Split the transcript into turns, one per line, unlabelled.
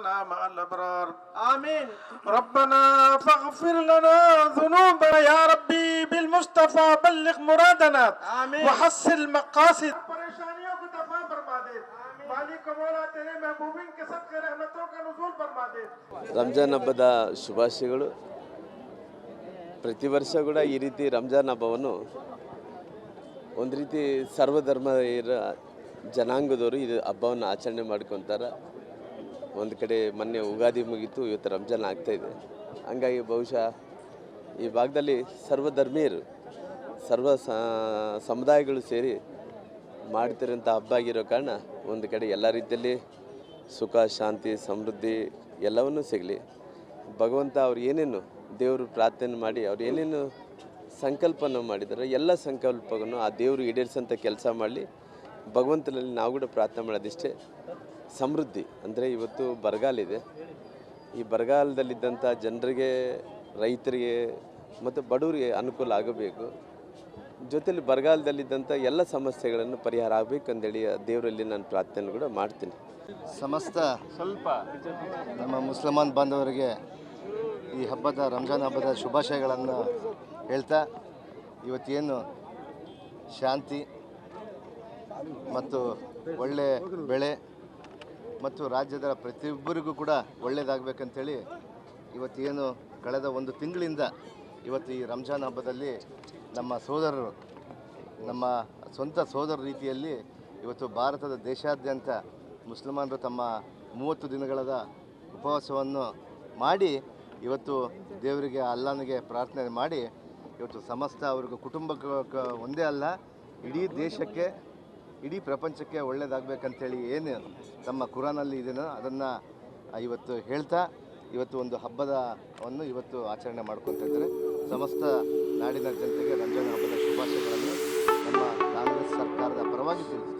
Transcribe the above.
لنا مع الأبرار
آمين
ربنا فاغفر لنا ذنوبنا يا ربي بالمصطفى بلغ مرادنا
آمين
وحصل مقاصد پریشانیوں کو دفع فرما دے ಮಾಲೀಕ ಮೌಲಾ ತೆರೆ ಮಹಬೂಬಿನ್ ಕೆ ಸದ್ಕೆ ರಹಮತೋ ಕೆ ನುزول فرما دے
ರಂಜಾನ್ ಹಬ್ಬದ ಶುಭಾಶಯಗಳು ಪ್ರತಿ ವರ್ಷ ಕೂಡ ಈ ರೀತಿ ರಂಜಾನ್ ಹಬ್ಬವನ್ನು ಒಂದು ರೀತಿ ಸರ್ವಧರ್ಮ ಇರೋ ಜನಾಂಗದವರು ಇದು ಹಬ್ಬವನ್ನು ಆಚರಣೆ ಮಾಡ್ಕೊತಾರೆ ಒಂದು ಕಡೆ ಮೊನ್ನೆ ಉಗಾದಿ ಮುಗೀತು, ಇವತ್ತು ರಂಜಾನ್ ಆಗ್ತಾ ಇದೆ. ಹಂಗಾಗಿ ಬಹುಶಃ ಈ ಭಾಗದಲ್ಲಿ ಸರ್ವಧರ್ಮೀಯರು, ಸರ್ವ ಸಮುದಾಯಗಳು ಸೇರಿ ಮಾಡ್ತಿರೋಂಥ ಹಬ್ಬ ಆಗಿರೋ ಕಾರಣ ಒಂದು ಕಡೆ ಎಲ್ಲ ರೀತಿಯಲ್ಲಿ ಸುಖ, ಶಾಂತಿ, ಸಮೃದ್ಧಿ ಎಲ್ಲವನ್ನೂ ಸಿಗಲಿ. ಭಗವಂತ ಅವ್ರು ಏನೇನು ದೇವರು ಪ್ರಾರ್ಥನೆ ಮಾಡಿ, ಅವ್ರು ಏನೇನು ಸಂಕಲ್ಪನ ಮಾಡಿದ್ದಾರೆ ಎಲ್ಲ ಸಂಕಲ್ಪವನ್ನು ಆ ದೇವರು ಈಡೇರಿಸೋಂಥ ಕೆಲಸ ಮಾಡಲಿ. ಭಗವಂತನಲ್ಲಿ ನಾವು ಕೂಡ ಪ್ರಾರ್ಥನೆ ಮಾಡೋದಿಷ್ಟೇ. ಸಮೃದ್ಧಿ. ಅಂದರೆ ಇವತ್ತು ಬರಗಾಲಿದೆ ಈ ಬರಗಾಲದಲ್ಲಿದ್ದಂಥ ಜನರಿಗೆ ರೈತರಿಗೆ ಮತ್ತು ಬಡವರಿಗೆ ಅನುಕೂಲ ಆಗಬೇಕು. ಜೊತೆಲಿ ಬರಗಾಲದಲ್ಲಿದ್ದಂಥ ಎಲ್ಲ ಸಮಸ್ಯೆಗಳನ್ನು ಪರಿಹಾರ ಆಗಬೇಕಂದೇಳಿ ದೇವರಲ್ಲಿ ನಾನು ಪ್ರಾರ್ಥನೆ ಕೂಡ ಮಾಡ್ತೀನಿ.
ಸಮಸ್ತ ಸ್ವಲ್ಪ ನಮ್ಮ ಮುಸಲ್ಮಾನ್ ಬಾಂಧವರಿಗೆ ಈ ಹಬ್ಬದ ರಂಜಾನ್ ಹಬ್ಬದ ಶುಭಾಶಯಗಳನ್ನು ಹೇಳ್ತಾ ಇವತ್ತೇನು ಶಾಂತಿ ಮತ್ತು ಒಳ್ಳೆ ಬೆಳೆ ಮತ್ತು ರಾಜ್ಯದ ಪ್ರತಿಯೊಬ್ಬರಿಗೂ ಕೂಡ ಒಳ್ಳೆಯದಾಗಬೇಕಂತೇಳಿ ಇವತ್ತೇನು ಕಳೆದ ಒಂದು ತಿಂಗಳಿಂದ ಇವತ್ತು ಈ ರಂಜಾನ್ ಹಬ್ಬದಲ್ಲಿ ನಮ್ಮ ಸೋದರರು, ನಮ್ಮ ಸ್ವಂತ ಸೋದರ ರೀತಿಯಲ್ಲಿ ಇವತ್ತು ಭಾರತದ ದೇಶಾದ್ಯಂತ ಮುಸಲ್ಮಾನರು ತಮ್ಮ ಮೂವತ್ತು ದಿನಗಳ ಉಪವಾಸವನ್ನು ಮಾಡಿ ಇವತ್ತು ದೇವರಿಗೆ ಅಲ್ಲನಿಗೆ ಪ್ರಾರ್ಥನೆ ಮಾಡಿ ಇವತ್ತು ಸಮಸ್ತ ಅವ್ರಿಗೂ ಕುಟುಂಬಕ್ಕೆ ಒಂದೇ ಅಲ್ಲ, ಇಡೀ ದೇಶಕ್ಕೆ ಇಡೀ ಪ್ರಪಂಚಕ್ಕೆ ಒಳ್ಳೆಯದಾಗಬೇಕಂಥೇಳಿ ಏನು ತಮ್ಮ ಕುರಾನಲ್ಲಿ ಇದೆಯೋ ಅದನ್ನು ಇವತ್ತು ಹೇಳ್ತಾ, ಇವತ್ತು ಒಂದು ಹಬ್ಬದ ಹಬ್ಬದವನ್ನು ಇವತ್ತು ಆಚರಣೆ ಮಾಡ್ಕೊತಾ ಇದ್ದಾರೆ. ಸಮಸ್ತ ನಾಡಿನ ಜನತೆಗೆ ರಂಜಾನ್ ಹಬ್ಬದ ಶುಭಾಶಯಗಳನ್ನು ನಮ್ಮ ಕಾಂಗ್ರೆಸ್ ಸರ್ಕಾರದ ಪರವಾಗಿ ತಿಳಿಸಿದೆ